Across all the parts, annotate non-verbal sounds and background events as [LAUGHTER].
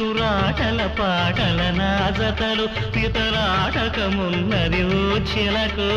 తురాటల పాటల నాజతలు పితరాటకమున్నది ఓ చిలకు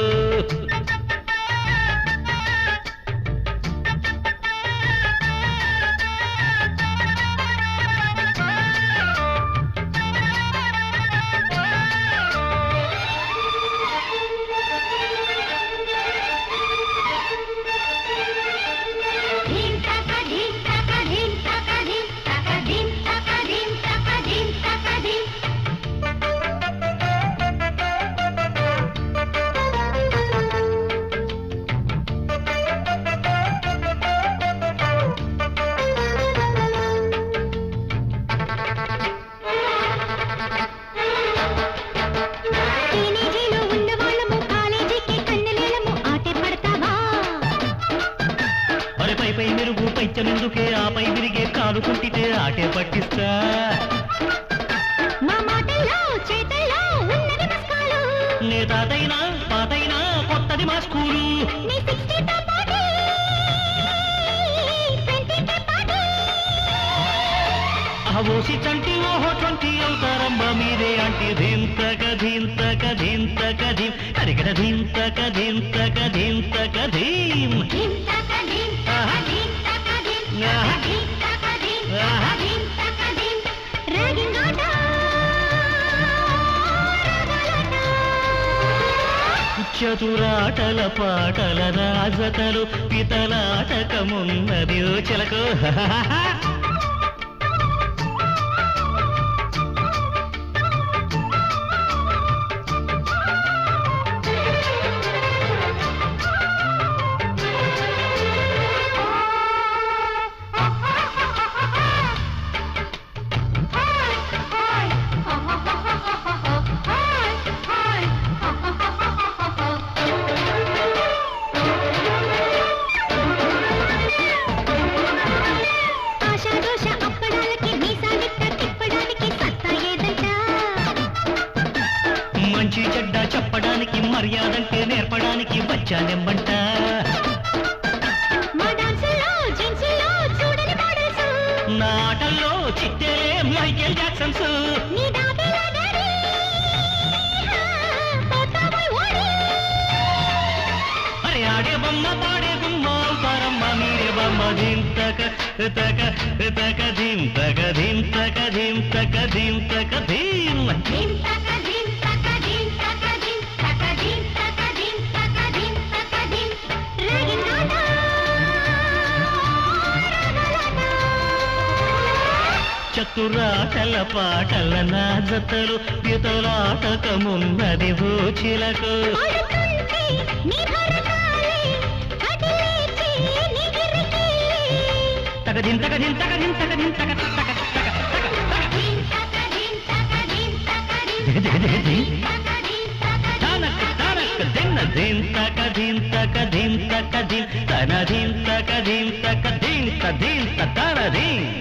పై పై మెరుగు పైచమెందుకే ఆపై విరిగే కాలు కుంటితే ఆటే పట్టిస్తా. నే తాతైనా పాతైనా కొత్తది మా స్కూలు. ఓసి చంటి ఓహో ట్వంటీ అవుతారమ్మా మీరే అంటే ధింతక ధింతక ధింతక ధీం. అరిగడ ధింతక ధింతక ధింతక ధీం. చతురాటల పాటల రాజతలు పితలాటకమున్నది ఓ [LAUGHS] మంచి చెడ్డ చెప్పడానికి మర్యాదంటే నేర్పడానికి వచ్చానెమ్మంట మా డాన్సుల్లో జీన్సుల్లో చూడని మోడల్స్. నా ఆటల్లో చిట్టేలే మైకేల్ జాక్సన్స్. అరే ఆడే బొమ్మ పాడే గుమ్మ అవుతారమ్మ మీరే బొమ్మ ధింతక తక తక ధీం తక ధీం తక ధీం తక ధీం తక ధీం చతురాటల పాటల నా జతలు పితలాటకమున్నది ఓ చిలకు తన ధిం తక ధిం తక తన ధిం